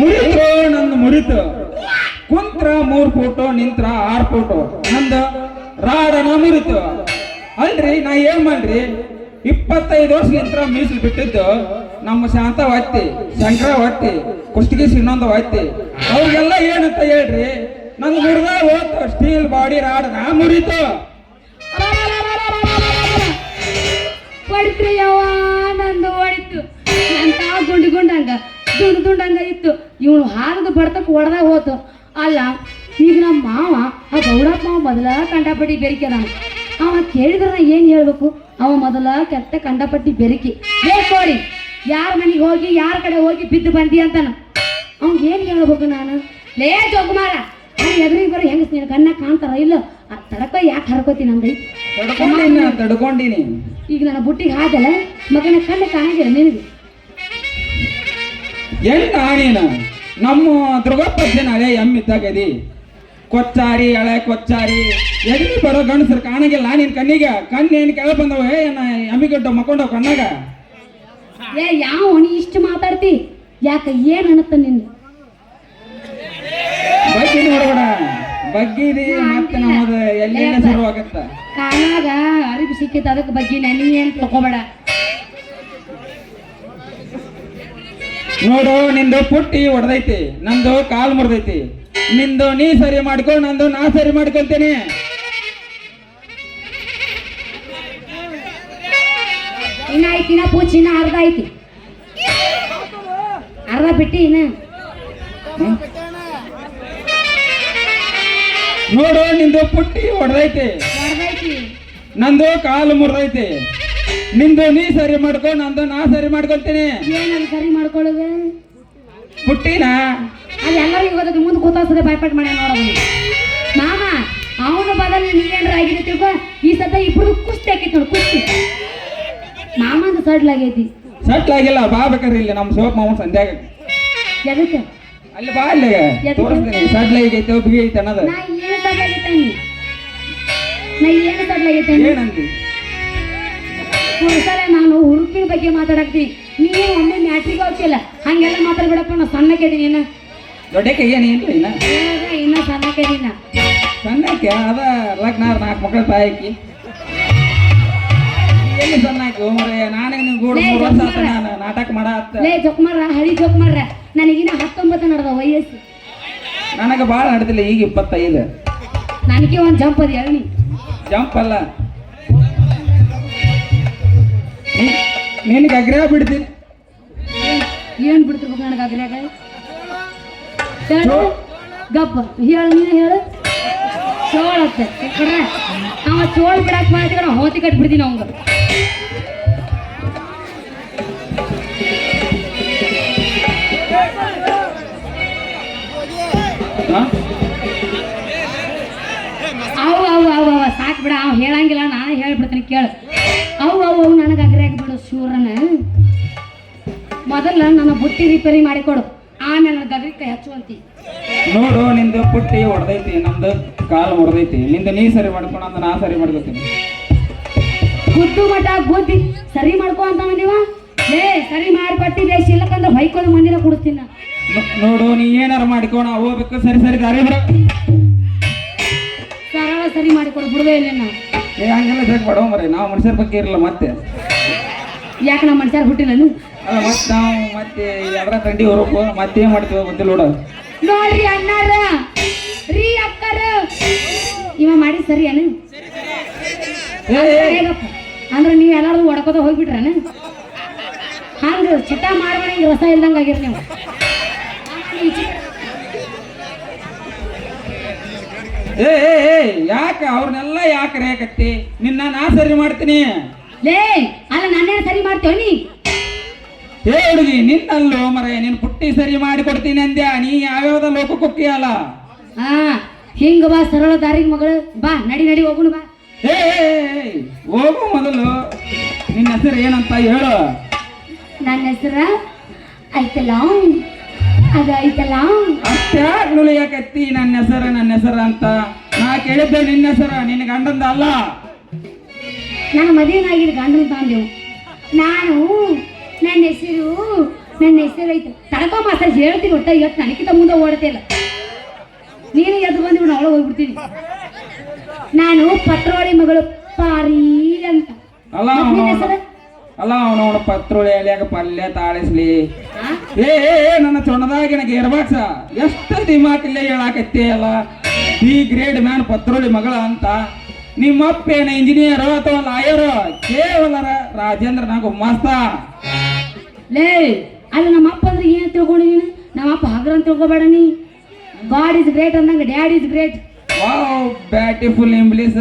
ಮುರಿತು ನಂದು ಮುರಿತು. ಕುಂತ್ರ ಮೂರ್ photo, ನಿಂತ್ರ R photo. ನಂದು ರಾಡನ ಮುರಿತು. ಅಲ್ರಿ, ನಾ ಏನ್ ಮಾಡ್ರಿ? ಇಪ್ಪತ್ತೈದು ವರ್ಷಲಿಂತ್ರ ಮೀಸಲು ಬಿಟ್ಟಿದ್ದು. ನಮ್ಮ ಶಾಂತ ಒತ್ತಿ ಶಂಕರ ಒತ್ತಿ ಕುಷ್ಟಗಿ ಇನ್ನೊಂದು ಒತ್ತಿ ಅವ್ರಿಗೆಲ್ಲ ಏನಂತ ಹೇಳ್ರಿ? ನಂಗೆ ಮುರಿದ ಹೋತು ಸ್ಟೀಲ್ ಬಾಡಿ ರಾಡನ ಮುರಿತು. ನಂದು ಹೊಡಿತು. ಅಂತ ಗುಂಡು ಗುಂಡಂಗ. ದುಂಡು ದುಂಡಂಗ ಇತ್ತು. ಇವನು ಹಾರದ ಬಡ್ತಕ್ಕೆ ಹೊಡೆದಾಗ ಹೋತು. ಅಲ್ಲ ಈಗ ನಮ್ಮ ಮಾವ ಆ ಗೌಡಪ್ಪ ಮಾವ ಮೊದಲ ಕಂಡಪಟ್ಟಿ ಬೆರಿಕೆ ನಾನು ಅವ ಕೇಳಿದ್ರೆ ನಾ ಏನು ಹೇಳ್ಬೇಕು? ಅವ ಮೊದಲ ಕೆಟ್ಟ ಕಂಡಪಟ್ಟಿ ಬೆರಿಕೆ. ಬೇಕು ಯಾರ ಮನೆಗೆ ಹೋಗಿ ಯಾರ ಕಡೆ ಹೋಗಿ ಬಿದ್ದು ಬಂದಿ ಅಂತಾನ? ಅವ್ನಿಗೆ ಏನು ಹೇಳ್ಬೇಕು ನಾನು? ಲೇ ಜೋಕುಮಾರ ನಾನು ಎದುರಿಗೆ ಬರೋ ಹೆಂಗಸ್ ನೀನು ಕಣ್ಣ ಕಾಣ್ತಾರ? ಇಲ್ಲ ಆ ತಡಕ ಯಾಕೆ ಹರ್ಕೋತೀನಿ ನಂಗೆ? ತಡ್ಕೊಂಡಿನಿ. ಈಗ ನನ್ನ ಬುಟ್ಟಿಗೆ ಹಾಕಲ್ಲ ಮಗನ ಕಣ್ಣು ಕಾಣಂಗಿಲ್ಲ ನಿನಗೆ. ಎಲ್ಲಿ ಆಣಿನ. ನಮ್ಮ ದುರ್ಗಪ್ಪಜ್ಜನ ಹಳೆ ಎಮ್ಮಿದ್ದಾಗದಿ ಕೊಚ್ಚಾರಿ ಹಳೆ ಕೊಚ್ಚಾರಿ. ಎಲ್ಲಿ ಬರೋ ಗಂಡಸರು ಕಾಣಂಗಿಲ್ಲ. ನಿನ್ ಕಣ್ಣಿಗೆ ಕಣ್ಣು ಏನು ಕೆಳ ಬಂದವ ಏನ ಎಮ್ಮಿಗಡ್ಡ ಮಕ್ಕೊಂಡವ ಕಣ್ಣಾಗ. ಏ ಯಾವ ನೀ ಇಷ್ಟು ಮಾತಾಡ್ತಿ? ಯಾಕ ಏನ್ ಅನತ್ತ ನಿನ್ನ ಬಗ್ಗಿ ನೋಡ್ಬೇಡ ಬಗ್ಗಿದಿ ಮತ್ತೆ ನಮ್ಮದು ಎಲ್ಲಿಂದ ಶುರು ಆಗತ್ತ ಕಾಣಾಗ ಅರಿವು ಸಿಕ್ಕಿತ್ತು ಅದಕ್ಕೆ ಬಗ್ಗಿ ನೀ ಏನು ತಿಳ್ಕೊಬೇಡ. ನೋಡು ನಿಂದು ಪುಟ್ಟಿ ಹೊಡೆದೈತಿ ನಂದು ಕಾಲು ಮುರಿದೈತಿ. ನಿಂದು ನೀ ಸರಿ ಮಾಡ್ಕೊ ನಂದು ನಾ ಸರಿ ಮಾಡ್ಕೊಳ್ತೇನೆ ಇನ್ನ ಐತಿ ಇನ್ನ ಪೂಚ್ ಇನ್ನ ಅರ್ಧ ಐತಿ. ಅರ್ಧ ಬಿಟ್ಟಿ ಇನ್ನ. ನೋಡು ನಿಂದು ಪುಟ್ಟಿ ಹೊಡೆದೈತಿ ಹೊಡ್ದೈತಿ ನಂದು ಕಾಲು ಮುರಿದೈತಿ. ನಿಂದು ನೀ ಸರಿ ಮಾಡ್ಕೊ ನಂದು ನಾ ಸರಿ ಮಾಡ್ಕೊಳ್ತೀನಿ. ಏನದು ಸರಿ ಮಾಡ್ಕೊಳ್ಳೋದು? ಹುಟ್ಟಿನಾ? ಅದು ಎಲ್ಲರಿಗೂ ಅದಕ್ಕೆ ಮುಂದೆ ಕೂತಾಸದೆ ಬಾಯ್ಪಾಟ್ ಮಾಡ್ಯ ನೋಡೋದು ಮಾಮ ಅವನು ಬದಲು ನೀ ಏನ್ರ ಆಗಿದೆ ತಿಳ್ಕೊ ಈ ಸತ ಇಬ್ರು ಕುಸ್ತಿ ಆಕೈತಿ ನೋಡು ಕುಸ್ತಿ. ಮಾಮಂದು ಸಡ್ಲಾಗೈತಿ ಸೆಟ್ಲ್ ಆಗಿಲ್ಲ ಬಾ ಬೇಕಾದ್ರೆ ಇಲ್ಲಿ ನಮ್ಮ ಶಿವಪ್ಪ ಮಾವನ್ ಸಂಧ್ಯಾಗ ಎದಕ್ಕೆ? ಅಲ್ಲಿ ಬಾ ಅಲ್ಲಿ ತೋರಿಸ್ತೀನಿ ಸಡ್ಲ ಆಗೈತೆ ಒಬ್ಬಿಗೆ ಐತೆ ಅನ್ನೋದು. ನಾ ಏನು ಸಡ್ಲ್ ಆಗೈತೆ ನಾ ಏನು ಸಡ್ಲ್ ಆಗೈತೆ ಏನಂದಿ? ಒಂದ್ಸಲ ನಾನು ಉಡುಪಿನ ಬಗ್ಗೆ ಮಾತಾಡಕ್ತೀನಿ. ನೀವು ಒಮ್ಮೆ ಮ್ಯಾಟ್ರಿಕ್ ಹೋಗ್ತಿಲ್ಲ ಹಂಗೆಲ್ಲ ಮಾತಾಡ್ಬಿಡಪ್ಪ ನಾ ಸಣ್ಣಕ್ಕಿದ್ದೀನಿ ಇನ್ನ ದೊಡ್ಡಕ್ಕೆ ಏನು ಇಲ್ಲ ಇನ್ನ? ಇನ್ನ ಸಣ್ಣಕ್ಕಿದ್ದೀನ ಸಣ್ಣಕ್ಕೆ ಅದ ಲಗ್ನ ನಾಲ್ಕು ಮಕ್ಕಳ ತಾಯಿಕಿ. ಎಲ್ಲಿ ಸಣ್ಣಕ್ಕೆ ನಾನೇ ನೀವು ಗೂಡು ಮೂರು ವರ್ಷ ಆತ. ನಾನು ನಾಟಕ ಮಾಡ ಲೇ ಜೊಕ್ಮಾರ ಹಳಿ ಜೊಕ್ಮಾರ. ನನಗಿನ್ನ ಹತ್ತೊಂಬತ್ತು ನಡೆದ ವಯಸ್ಸು. ನನಗೆ ಭಾಳ ನಡೆದಿಲ್ಲ ಈಗ ಇಪ್ಪತ್ತೈದು. ನನಗೆ ಒಂದು ಜಂಪ್ ಅದ ಹೇಳಿ ಜಂಪ್ ಅಲ್ಲ. ನಿನಗೆ ಅಗ್ರಹ ಬಿಡ್ತೀನಿ. ಏನ್ ಬಿಡ್ತಿರ್ಬೇಕು ನನಗೆ ಅಗ್ರಹ ಗಪ್ಪ ಹೇಳ ನೀನು ಹೇಳು. ಚೋಳತ್ತೆ ಅವ ಚೋಳ ಬಿಡಕ್ ಮಾಡ್ತೀವಿ ಹೋತಿ ಕಟ್ಬಿಡ್ತೀನಿ ಅವಂಗ. ಅವು ಅವು ಅವ ಸಾಕು ಬಿಡ ಅವ ಹೇಳಂಗಿಲ್ಲ ನಾನು ಹೇಳ್ಬಿಡ್ತೀನಿ ಕೇಳು. ಮೊದಲ ನನ್ನ ಬುಟ್ಟಿ ರಿಪೇರಿ ಮಾಡಿಕೊಡು. ಆಮೇಲೆ ನನ್ನ ಗಗರಿಕ ಹಚ್ಚುವಂತಿ. ನೋಡು ನಿಂದು ಬುಟ್ಟಿ ಹೊಡೆದೈತಿ ನಮ್ದು ಕಾಲು ಹೊಡೆದೈತಿ ನಿಂದು ನೀ ಸರಿ ಮಾಡ್ಕೊಂಡು ಅಂತ ನಾ ಸರಿ ಮಾಡ್ಕೊತೀನಿ. ಗುದ್ದು ಮಠ ಗುದ್ದಿ. ಸರಿ ಮಾಡ್ಕೊ ಅಂತ ನೀವ? ಏ ಸರಿ ಮಾಡಿಕೊಟ್ಟಿ ದೇಶ ಇಲ್ಲಕಂದ್ರೆ ಹೊಯ್ಕೊಂಡು ಮಂದಿರ ಕೊಡಿಸ್ತೀನಿ ನೋಡು ನೀ ಏನಾರ ಮಾಡಿಕೋಣ ಹೋಗ್ಬೇಕು ಸರಿ ಸರಿ ದಾರಿ ಬರ. ಸರಳ ಸರಿ ಮಾಡಿಕೊಡು ಬಿಡುವೆ ಇಲ್ಲ ಏ ಹಂಗೆಲ್ಲ ಜಗ್ ಬಡವ ಮರೆ ನಾವು ಮನುಷ್ಯರ ಬಗ್ಗೆ ಇರಲ್ಲ ಮತ್ತೆ. ಯಾಕೆ ನಮ್ಮ ಮನುಷ್ಯರ ಹುಟ್ಟಿಲ್ಲನು ಅಲ್ಲ ಮತ್ತೆ ನಾವು ಮತ್ತೆ ಯಾವ್ದ್ರ ತಂಡಿ ಹೊರಕು ಮತ್ತೆ ಏನ್ ಮಾಡ್ತೀವಿ ಗೊತ್ತಿಲ್ಲ ನೋಡ. ನೋಡ್ರಿ ಅಣ್ಣಾರ. ರೀ ಅಕ್ಕರ. ಇವ ಮಾಡಿ ಸರಿ ಅನು ಅಂದ್ರೆ ನೀವು ಎಲ್ಲಾರು ಒಡ್ಕೋತ ಹೋಗ್ಬಿಟ್ರನ? ಹಂಗ ಚಿತಾ ಮಾಡ್ಬೇಡ ಹಿಂಗ ರಸ ಇಲ್ದಂಗ ಆಗಿರ್ ನೀವು. ಏ ಏ ಏ ಯಾಕ ಅವ್ರನ್ನೆಲ್ಲ ಯಾಕೆ ರೇಕತ್ತಿ? ನಿನ್ನ ನಾ ಸರಿ ಮಾಡ್ತೀನಿ. ಲೇ ಅಲ್ಲ ನಾನೇನು ಸರಿ ಮಾಡ್ತೇವ ನೀ? ಏ ಹುಡುಗಿ ನಿನ್ನಲ್ಲೋ ಮರೆ ನಿನ್ ಪುಟ್ಟಿ ಸರಿ ಮಾಡಿ ಕೊಡ್ತೀನಿ ಅಂದ್ಯಾ? ನೀ ಯಾವ್ಯಾವ್ದ ಲೋಕಕ್ಕೆ ಅಲ್ಲ ಹಾ ಹಿಂಗ ಬಾ ಸರಳ ದಾರಿಗೆ ಮಗಳು. ಬಾ ನಡಿ ನಡಿ ಹೋಗುಣ ಬಾ. ಏ, ಹೋಗು ಮೊದಲು. ನಿನ್ನ ಹೆಸರು ಏನಂತ ಹೇಳು. ನನ್ನ ಹೆಸರ ಐತಲ್ಲ ಅದ ಐತಲ್ಲ ಅಷ್ಟ್ಯಾಕ್ ನುಲಿಯಾಕತ್ತಿ ನನ್ನ ಹೆಸರ ನನ್ನ ಹೆಸರ ಅಂತ? ನಾ ಕೇಳಿದ್ದೆ ನಿನ್ನ ಹೆಸರ ನಿನ್ನ ಗಂಡಂದ ಅಲ್ಲ? ನಾನು ಮದುವೆನಾಗಿದ್ದು ಗಂಡನ ತಂದೆವು. ನಾನು ನನ್ನ ಹೆಸರು ನನ್ನ ಹೆಸರು ಐತೆ. ತಡಕೋ ಮಾಸ್ತರ ಹೇಳ್ತೀನಿ ಒಟ್ಟ ಇವತ್ತು ನನಗಿಂತ ಮುಂದೆ ಓಡ್ತಿಲ್ಲ ನೀನು ಎದ್ದು ಬಂದು ನಾನು ಅವಳು ಹೋಗ್ಬಿಡ್ತೀನಿ. ನಾನು ಪತ್ರೋಳಿ ಮಗಳು ಪಾರಿ ಅಂತ. ಅಲ್ಲ ಅವನು ಅವನು ಪತ್ರೋಳಿ ಅಲ್ಲ ಅವನವನ ಪತ್ರುಳಿ ಎಲ್ಯಾಗ ಪಲ್ಯ ತಾಳಿಸ್ಲಿ? ಏ ನನ್ನ ಚೊಣದಾಗಿನ ಗೇರ್ಬಾಕ್ಸ ಎಷ್ಟು ದಿಮಾಕಿಲ್ಲೇ ಹೇಳಾಕತ್ತಿ ಅಲ್ಲ? ಬಿ ಗ್ರೇಡ್ ಮ್ಯಾನ್ ಪತ್ರೋಳಿ ಮಗಳ ಅಂತ. ನಿಮ್ಮಪ್ಪ ಏನ ಇಂಜಿನಿಯರ್ ಅಥವಾ ಲಾಯರ್ ಕೇವಲ ರಾಜೇಂದ್ರ ನಾಗ ಗುಮ್ಮಸ್ತ ಲೇ ಅಲ್ಲಿ ನಮ್ಮ ಅಪ್ಪ ಅಂದ್ರೆ ಏನು ತಿಳ್ಕೊಂಡು ನೀನು? ನಮ್ಮ ಅಪ್ಪ ಹಗ್ರ ಅಂತ ತಿಳ್ಕೊಬೇಡ ನೀ. ಗಾಡ್ ಇಸ್ ಗ್ರೇಟ್ ಅಂದಂಗೆ dad is great wow beautiful English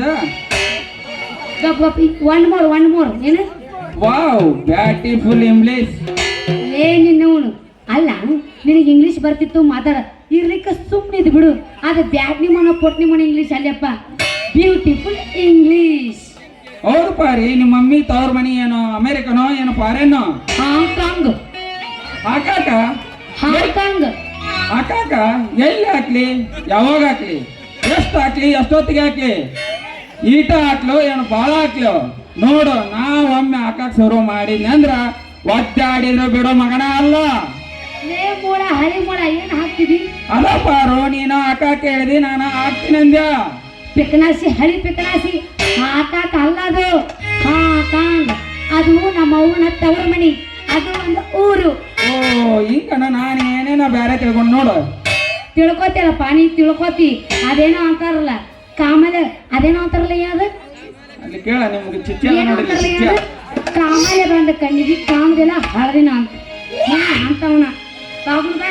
ಗಪ್ ಗಪ್ ಒನ್ ಮೋರ್ ಒನ್ ಮೋರ್ ಏನು? ವಾವ್ ಬ್ಯೂಟಿಫುಲ್ ಇಂಗ್ಲೀಷ್ ಲೇ ನಿನ್ನವನು ಅಲ್ಲ ನಿನಗೆ ಇಂಗ್ಲಿಷ್ ಬರ್ತಿತ್ತು ಮಾತಾಡ. ಇರ್ಲಿಕ್ಕೆ ಸುಮ್ಮನೆ ಬಿಡು. ಅದು ಬ್ಯಾಟ್ನಿ ಮನ ಪೊಟ್ನಿ ಇಂಗ್ಲಿಷ್ ಇಂಗ್ಲೀಷ್ ಅಲ್ಲಪ್ಪ ಬ್ಯೂಟಿಫುಲ್ ಇಂಗ್ಲೀಷ್ ಹೌದು ಪಾರಿ ನಿಮ್ಮ ಮಮ್ಮಿ ತವ್ರ ಮನಿ ಏನೋ ಅಮೇರಿಕನೋ ಏನೋ ಫಾರಿನ್ನೋ ಹಾಂಗ್ಕಾಂಗ್ ಹಾಕಾಕ? ಹಾಂಗ್ಕಾಂಗ್ ಹಾಕಾಕ? ಎಲ್ಲಿ ಹಾಕ್ಲಿ? ಯಾವಾಗ ಹಾಕ್ಲಿ? ಎಷ್ಟು ಹಾಕ್ಲಿ? ಎಷ್ಟೊತ್ತಿಗೆ ಹಾಕ್ಲಿ? ಈಟ ಹಾಕ್ಲು ಏನು ಭಾಳ ಹಾಕ್ಲು? ನೋಡು ನಾವು ಒಮ್ಮೆ ಹಾಕಕ್ ಶುರು ಮಾಡಿದ್ನಿ ಅಂದ್ರ ಒದ್ದಾಡಿದ್ರು ಬಿಡೋ ಮಗನ ಅಲ್ಲ? ನೀ ಅಲ್ಲ ಪಾರು ನೀನು ಹಾಕಾಕ ಹೇಳಿದಿ ನಾನು ಹಾಕ್ತೀನಿ ಅಂದ್ಯ? ಪಿಕನಾಸಿ ಹಳಿ ಪಿಕನಾಸಿ ಹಾಕಾಕ ಅಲ್ಲ ಅದು ಹಾಂಗ್ಕಾಂಗ್ ಅದು ನಮ್ಮ ಅವ್ವನ ತವರ ಮನಿ ಅದು ಒಂದು ಊರು. ಓ ಹಿಂಗನ ನಾನು ಏನೇನೋ ಬೇರೆ ತಿಳ್ಕೊಂಡು ನೋಡು. ತಿಳ್ಕೊತೀರಪ್ಪ ನೀ ತಿಳ್ಕೊತಿ. ಅದೇನೋ ಅಂತಾರಲ್ಲ ಕಾಮಲೆ ಅದೇನೋ ಅಂತಾರಲ್ಲ ಯಾವ್ದು? ಅಲ್ಲಿ ಕೇಳ ನಿಮ್ಗೆ ಚಿಚ್ಚ ಏನೋ ನೋಡಿಲ್ಲ ಅಂತಾರಲ್ಲ ಕಾಮಲೆ ಬಂದ ಕಣ್ಣಿಗೆ ಕಾಮದಿಲ್ಲ ಹಳದಿನ ಅಂತ ಅಂತವನ. ಬಾಗುಲ್ಗ